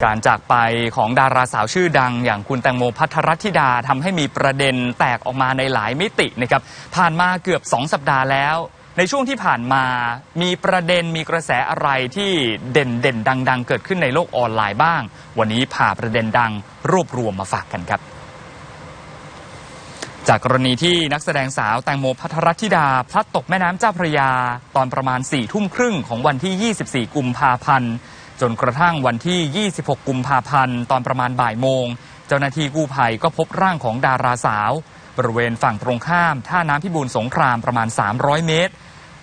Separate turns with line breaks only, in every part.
การจากไปของดาราสาวชื่อดังอย่างคุณแตงโมพัทรธิดาทำให้มีประเด็นแตกออกมาในหลายมิตินะครับผ่านมาเกือบ 2 สัปดาห์แล้ว ในช่วงที่ผ่านมามีประเด็นมีกระแสอะไรที่เด่นเด่นดัง ๆ เกิดขึ้นในโลกออนไลน์บ้าง วันนี้พาประเด็นดังรวบรวมมาฝากกันครับจากกรณีที่นักแสดงสาวแตงโมพัทรธิดา พลัดตกแม่น้ำเจ้าพระยา ตอนประมาณ4ี่ทุ่มครึ่งของวันที่ 24 กุมภาพันธ์ จนกระทั่งวันที่ 26 กุมภาพันธ์ตอนประมาณบ่ายโมง เจ้าหน้าที่กู้ภัยก็พบร่างของดาราสาว บริเวณฝั่งตรงข้ามท่าน้ำพิบูลสงครามประมาณ 300 เมตร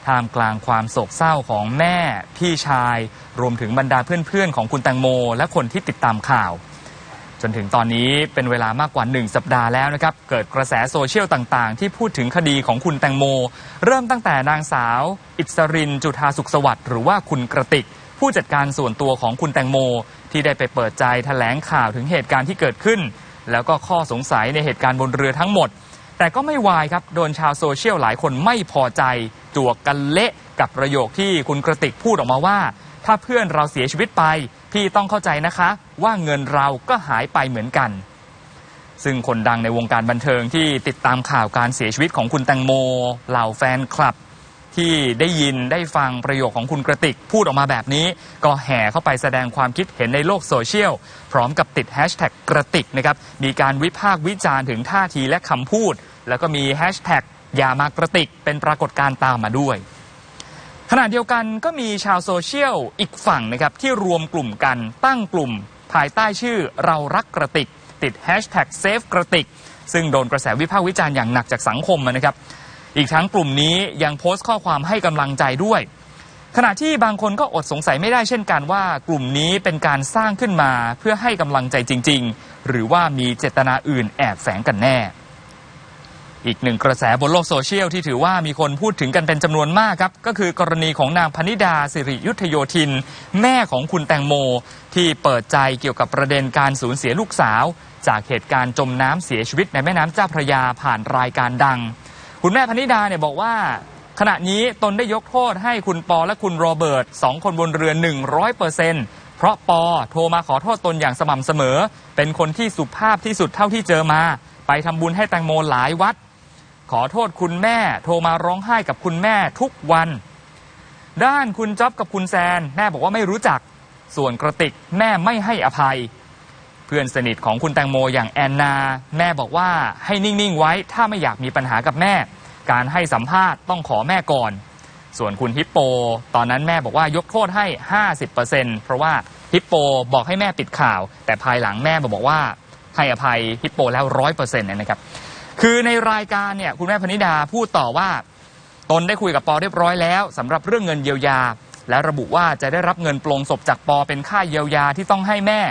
ท่ามกลางความโศกเศร้าของแม่ พี่ชาย รวมถึงบรรดาเพื่อนๆ ของคุณแตงโม และคนที่ติดตามข่าว จนถึงตอนนี้เป็นเวลามากกว่า 1 สัปดาห์แล้วนะครับ เกิดกระแสโซเชียลต่างๆ ที่พูดถึงคดีของคุณแตงโม เริ่มตั้งแต่นางสาว อิสรินจุธาสุขสวัสดิ์หรือว่าคุณกระติก ผู้จัดการส่วนตัวของคุณแตงโม ที่ได้ไปเปิดใจแถลงข่าวถึงเหตุการณ์ที่เกิดขึ้น แล้วก็ข้อสงสัยในเหตุการณ์บนเรือทั้งหมด แต่ก็ไม่วายครับโดนชาวโซเชียลหลายคนไม่พอใจจวกกันเละกับประโยคที่คุณกระติกพูดออกมาว่า ถ้าเพื่อนเราเสียชีวิตไป พี่ต้องเข้าใจนะคะ ว่าเงินเราก็หายไปเหมือนกันซึ่งคนดังในวงการบันเทิงที่ติดตามข่าวการเสียชีวิตของคุณแตงโม เหล่าแฟนคลับ ที่ได้ยินได้ฟังประโยคของคุณกระติก พูดออกมาแบบนี้ ก็แห่เข้าไปแสดงความคิดเห็นในโลกโซเชียล พร้อมกับติดแฮชแท็กกระติกนะครับมีการวิพากษ์วิจารณ์ถึงท่าทีและคำพูด แล้วก็มีแฮชแท็กอย่ามากระติกเป็นปรากฏการณ์ตามมาด้วยขณะเดียวกันก็มีชาวโซเชียลอีกฝั่งนะครับที่รวมกลุ่มกันตั้งกลุ่ม ภายใต้ชื่อเรารักกระติก ติดแฮชแท็กเซฟกระติกซึ่งโดนกระแสวิพากษ์วิจารณ์อย่างหนักจากสังคมนะครับ อีกทั้งกลุ่มนี้ยังโพสต์ข้อความให้กำลังใจด้วย ขณะที่บางคนก็อดสงสัยไม่ได้เช่นกันว่ากลุ่มนี้เป็นการสร้างขึ้นมาเพื่อให้กำลังใจจริง ๆ หรือว่ามีเจตนาอื่นแอบแฝงกันแน่ อีกหนึ่งกระแสบนโลกโซเชียลที่ถือว่ามีคนพูดถึงกันเป็นจำนวนมากครับ ก็คือกรณีของนางพนิดาสิริยุทธโยธิน แม่ของคุณแตงโม ที่เปิดใจเกี่ยวกับประเด็นการสูญเสียลูกสาว จากเหตุการณ์จมน้ำเสียชีวิตในแม่น้ำเจ้าพระยาผ่านรายการดัง คุณแม่พนิดาเนี่ยบอกว่า ขณะนี้ตนได้ยกโทษให้คุณปอและคุณโรเบิร์ตสองคนบนเรือ 100เปอร์เซ็นต์เพราะปอโทรมาขอโทษตนอย่างสม่ำเสมอ เป็นคนที่สุภาพที่สุดเท่าที่เจอมา ไปทำบุญให้แตงโมหลายวัด ขอโทษคุณแม่ โทรมาร้องไห้กับคุณแม่ทุกวัน ด้านคุณจ๊อบกับคุณแซน แม่บอกว่าไม่รู้จัก ส่วนกระติกแม่ไม่ให้อภัย เพื่อนสนิทของคุณแตงโมอย่างแอนนา แม่บอกว่าให้นิ่ง ๆ ไว้ถ้าไม่อยากมีปัญหากับแม่ การให้สัมภาษณ์ต้องขอแม่ก่อน ส่วนคุณฮิปโป ตอนนั้นแม่บอกว่ายกโทษให้ 50%เเพราะว่าฮิปโปบอกให้แม่ปิดข่าว แต่ภายหลังแม่บอกว่าให้อภัยฮิปโปแล้วร้อยเปอร์เซ็นต์นะครับ คือในรายการเนี่ยคุณแม่พนิดาพูดต่อว่า ตนได้คุยกับปอเรียบร้อยแล้วสำหรับเรื่องเงินเยียวยา และระบุว่าจะได้รับเงินปลงศพจากปอเป็นค่าเยียวยาที่ต้องให้แม่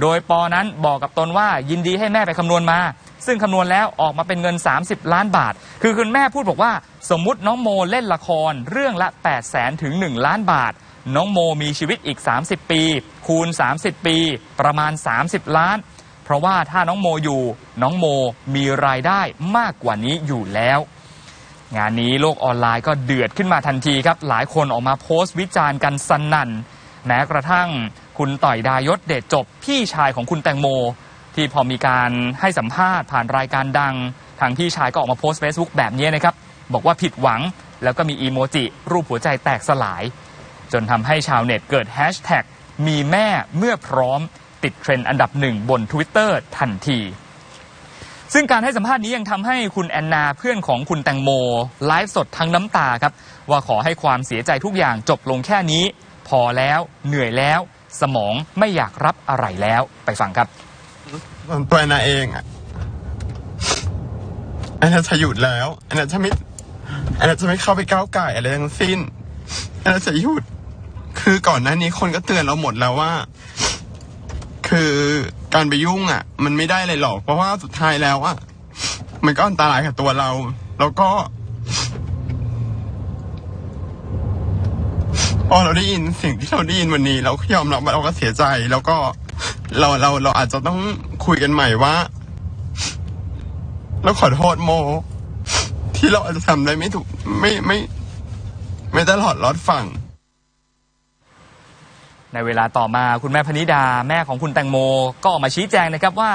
โดยปอนั้นบอกกับตนว่ายินดีให้แม่ไปคำนวณมา ซึ่งคำนวณแล้วออกมาเป็นเงิน 30 ล้านบาท คือคุณแม่พูดบอกว่า สมมุติน้องโมเล่นละครเรื่องละ 8 0 0แสนถึง 1 ล้านบาท น้องโมมีชีวิตอีก 30 ปี คูณ 30 ปี ประมาณ 30 ล้าน เพราะว่าถ้าน้องโมอยู่ น้องโมมีรายได้มากกว่านี้อยู่แล้วงานนี้โลกออนไลน์ก็เดือดขึ้นมาทันทีครับ หลายคนออกมาโพสต์วิจารณ์กันสนั่น แม้กระทั่ง คุณต่อยดายศเดชจบพี่ชายของคุณแตงโม ที่พอมีการให้สัมภาษณ์ผ่านรายการดัง ทางพี่ชายก็ออกมาโพสต์ Facebook แบบนี้นะครับ บอกว่าผิดหวังแล้วก็มีอีโมจิรูปหัวใจแตกสลาย จนทำให้ชาวเน็ตเกิดแฮชแท็กมีแม่เมื่อพร้อมติดเทรนด์อันดับหนึ่งบน Twitter ทันที ซึ่งการให้สัมภาษณ์นี้ยังทำให้คุณแอนนาเพื่อนของคุณแตงโมไลฟ์สดทั้งน้ำตาครับ ว่าขอให้ความเสียใจทุกอย่างจบลงแค่นี้ พอแล้วเหนื่อยแล้ว สมองไม่อยากรับอะไรแล้วไปฟังครับ
ส่วนตัวนาเองอะแอนนาจะหยุดแล้วแอนนาจะไม่แอนนาจะไม่เข้าไปก้าวไก่อะไรทั้งสิ้นแอนนาจะหยุด คือก่อนหน้านี้คนก็เตือนเราหมดแล้วว่า คือการไปยุ่งอะมันไม่ได้เลยหรอก เพราะว่าสุดท้ายแล้วอะมันก็อันตรายกับตัวเรา แล้วก็ พอเราได้ยินสิ่งที่เราได้ยินวันนี้ เราก็ยอมรับว่าเราก็เสียใจ แล้วก็เราเราเราอาจจะต้องคุยกันใหม่ว่าเราขอโทษโม ที่เราอาจจะทำได้ไม่ถูกไม่ไม่ ไม่ตลอดรอดฝั่ง
ในเวลาต่อมาคุณแม่พนิดาแม่ของคุณแตงโม ก็ออกมาชี้แจงนะครับว่า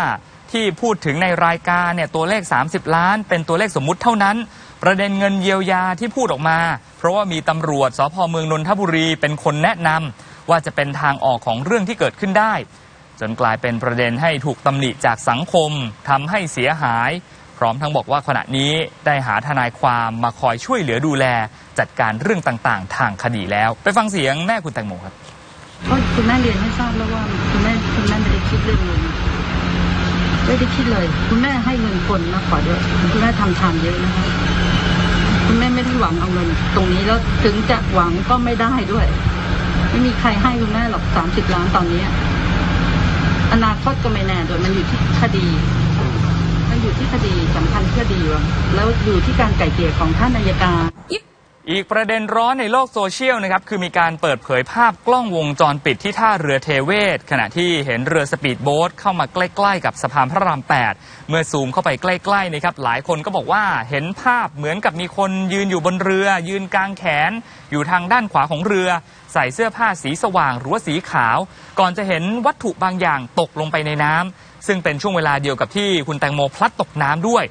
ที่พูดถึงในรายการเนี่ยตัวเลข 30 ล้าน เป็นตัวเลขสมมุติเท่านั้น ประเด็นเงินเยียวยาที่พูดออกมา เพราะว่ามีตำรวจสพเมืองนนทบุรีเป็นคนแนะนำว่าจะเป็นทางออกของเรื่องที่เกิดขึ้นได้ จนกลายเป็นประเด็นให้ถูกตำหนิจากสังคมทำให้เสียหาย พร้อมทั้งบอกว่าขณะนี้ได้หาทนายความมาคอยช่วยเหลือดูแล จัดการเรื่องต่างๆ ทางคดีแล้ว ไปฟังเสียงแม่คุณแตงโมครับ
คุณแม่เรียนให้ทราบแล้วว่าคุณแม่คุณแม่ไม่ได้คิดเรื่องเงิน ไม่ได้คิดเลย คุณแม่ให้เงินคนมากกว่าเยอะคุณแม่ทำทานเยอะนะคะคุณแม่ไม่ได้หวังเอาเงิน ตรงนี้แล้วถึงจะหวังก็ไม่ได้ด้วย ไม่มีใครให้คุณแม่หรอกสามสิบล้านตอนนี้อนาคตก็ไม่แน่ด้วยมันอยู่ที่คดี มันอยู่ที่คดีสำคัญคดีวะแล้วอยู่ที่การไก่เกลี่ยของท่านนายการ
อีกประเด็นร้อนในโลกโซเชียลนะครับคือมีการเปิดเผยภาพกล้องวงจรปิดที่ท่าเรือเทเวศ ขณะที่เห็นเรือสปีดโบ๊ทเข้ามาใกล้ ๆ กับสะพานพระราม 8 เมื่อซูมเข้าไปใกล้ๆนะครับหลายคนก็บอกว่าเห็นภาพเหมือนกับมีคนยืนอยู่บนเรือ ยืนกลางแขน อยู่ทางด้านขวาของเรือ ใส่เสื้อผ้าสีสว่างหรือว่าสีขาว ก่อนจะเห็นวัตถุบางอย่างตกลงไปในน้ำซึ่งเป็นช่วงเวลาเดียวกับที่คุณแตงโมพลัดตกน้ำด้วย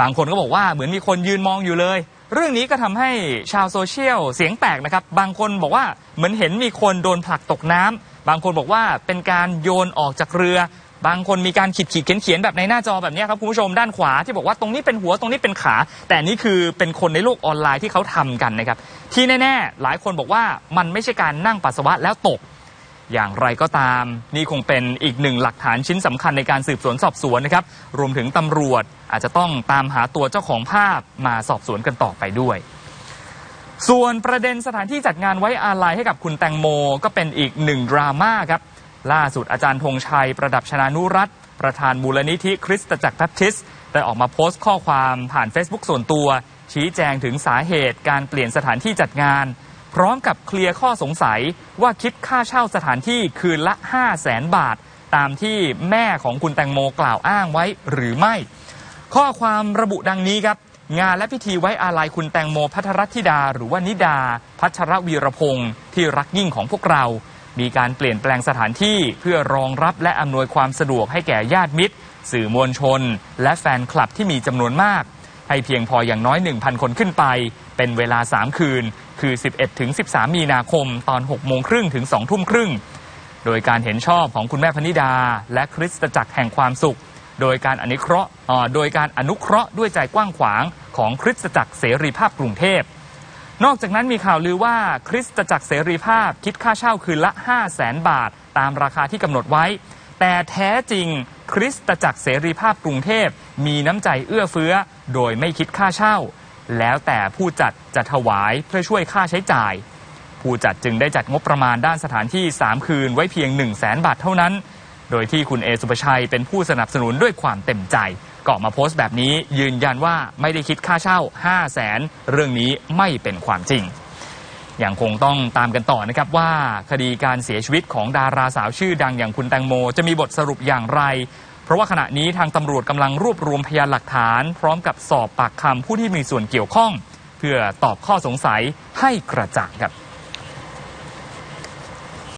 บางคนก็บอกว่าเหมือนมีคนยืนมองอยู่เลย เรื่องนี้ก็ทำให้ชาวโซเชียลเสียงแตกนะครับ บางคนบอกว่าเหมือนเห็นมีคนโดนผลักตกน้ำบางคนบอกว่าเป็นการโยนออกจากเรือ บางคนมีการขีดขีดเขียนเขียนแบบในหน้าจอแบบนี้ครับคุณผู้ชมด้านขวาที่บอกว่าตรงนี้เป็นหัวตรงนี้เป็นขา แต่นี่คือเป็นคนในโลกออนไลน์ที่เขาทำกันนะครับที่แน่ ๆ หลายคนบอกว่ามันไม่ใช่การนั่งปัสสาวะแล้วตก อย่างไรก็ตาม นี่คงเป็นอีกหนึ่งหลักฐานชิ้นสำคัญในการสืบสวนสอบสวนนะครับ รวมถึงตำรวจอาจจะต้องตามหาตัวเจ้าของภาพมาสอบสวนกันต่อไปด้วย ส่วนประเด็นสถานที่จัดงานไว้อาลัยให้กับคุณแตงโม ก็เป็นอีกหนึ่งดราม่าครับ ล่าสุดอาจารย์ธงชัย ประดับชนานุรัตประธานมูลนิธิคริสตจักรแบปทิสต์ได้ออกมาโพสต์ข้อความผ่าน Facebook ส่วนตัว ชี้แจงถึงสาเหตุการเปลี่ยนสถานที่จัดงาน พร้อมกับเคลียร์ข้อสงสัยว่าคิดค่าเช่าสถานที่คืนละ 5 0 0แสนบาท ตามที่แม่ของคุณแตงโมกล่าวอ้างไว้หรือไม่ ข้อความระบุดังนี้ครับ งานและพิธีไว้อาลัยคุณแตงโมพัทรธิดา หรือว่านิดา พัชรวีรพงศ์ที่รักยิ่งของพวกเรา มีการเปลี่ยนแปลงสถานที่เพื่อรองรับและอำนวยความสะดวกให้แก่ญาติมิตร สื่อมวลชน และแฟนคลับที่มีจำนวนมาก ให้เพียงพออย่างน้อย 1,000 คนขึ้นไป เป็นเวลา 3 คืน คือ 11 ถึง 13 มีนาคม ตอน 6 โมงครึ่งถึง 2 ทุ่มครึ่ง โดยการเห็นชอบของคุณแม่พนิดา และคริสตจักรแห่งความสุข โดยการอนุเคราะห์โดยการอนุเคราะห์ด้วยใจกว้างขวางของคริสตจักรเสรีภาพกรุงเทพนอกจากนั้นมีข่าวลือว่าคริสตจักรเสรีภาพคิดค่าเช่าคืนละ 5 0 0แสนบาท ตามราคาที่กำหนดไว้ แต่แท้จริงคริสตจักรเสรีภาพกรุงเทพมีน้ำใจเอื้อเฟื้อ โดยไม่คิดค่าเช่า แล้วแต่ผู้จัดจะถวายเพื่อช่วยค่าใช้จ่าย ผู้จัดจึงได้จัดงบประมาณด้านสถานที่ 3 คืนไว้เพียง 1 0 0 0 0แสนบาทเท่านั้น โดยที่คุณเอสุปชัยเป็นผู้สนับสนุนด้วยความเต็มใจก็อมาโพสต์แบบนี้ยืนยันว่าไม่ได้คิดค่าเช่า 5 0 0แสนเรื่องนี้ไม่เป็นความจริง ยังคงต้องตามกันต่อนะครับว่าคดีการเสียชีวิตของดาราสาวชื่อดังอย่างคุณแตงโม จะมีบทสรุปอย่างไร เพราะว่าขณะนี้ทางตำรวจกำลังรวบรวมพยานหลักฐาน พร้อมกับสอบปากคำผู้ที่มีส่วนเกี่ยวข้อง เพื่อตอบข้อสงสัยให้กระจ่างครับ